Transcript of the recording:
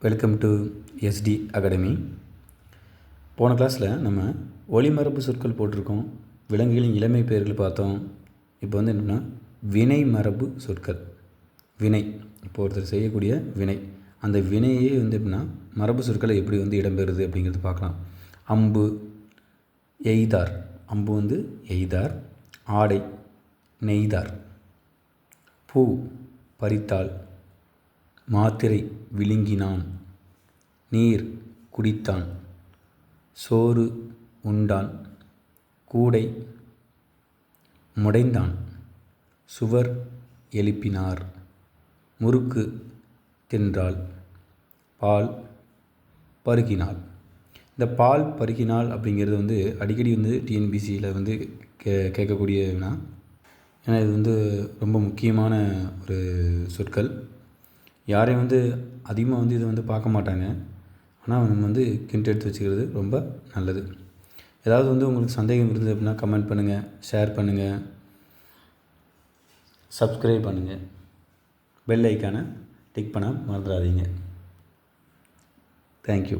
Welcome to ST academy போன கிளாஸில் நம்ம ஒளிமரபு சொற்கள் போட்டிருக்கோம். விலங்குகளின் இளமை பெயர்கள் பார்த்தோம். இப்போ வந்து என்னென்னா வினை மரபு சொற்கள். வினை. இப்போ ஒருத்தர் செய்யக்கூடிய வினை. அந்த வினையே வந்து எப்படின்னா மரபு சொற்களை எப்படி வந்து இடம்பெறுது அப்படிங்கிறது பார்க்கலாம். அம்பு எய்தார். அம்பு வந்து எய்தார். ஆடை நெய்தார். பூ பறித்தாள் மாத்திரை விழுங்கினான். நீர் குடித்தான். சோறு உண்டான். கூடை முடைந்தான். சுவர் எழுப்பினார். முறுக்கு தின்றாள். பால் பருகினாள். இந்த பால் பருகினாள் அப்படிங்கிறது வந்து அடிக்கடி வந்து டிஎன்பிசியில் வந்து கே கேட்கக்கூடிய வினா ஏன்னா இது வந்து ரொம்ப முக்கியமான ஒரு சொற்கள். யாரையும் வந்து அதிகமாக வந்து இதை வந்து பார்க்க மாட்டாங்க. ஆனால் நம்ம வந்து கிண்ட் எடுத்து வச்சுக்கிறது ரொம்ப நல்லது. ஏதாவது வந்து உங்களுக்கு சந்தேகம் இருந்தது அப்படின்னா கமெண்ட் பண்ணுங்கள் ஷேர் பண்ணுங்கள் சப்ஸ்கிரைப் பண்ணுங்கள் பெல் ஐக்கானை டிக் பண்ண மறந்துடாதீங்க. தேங்க்யூ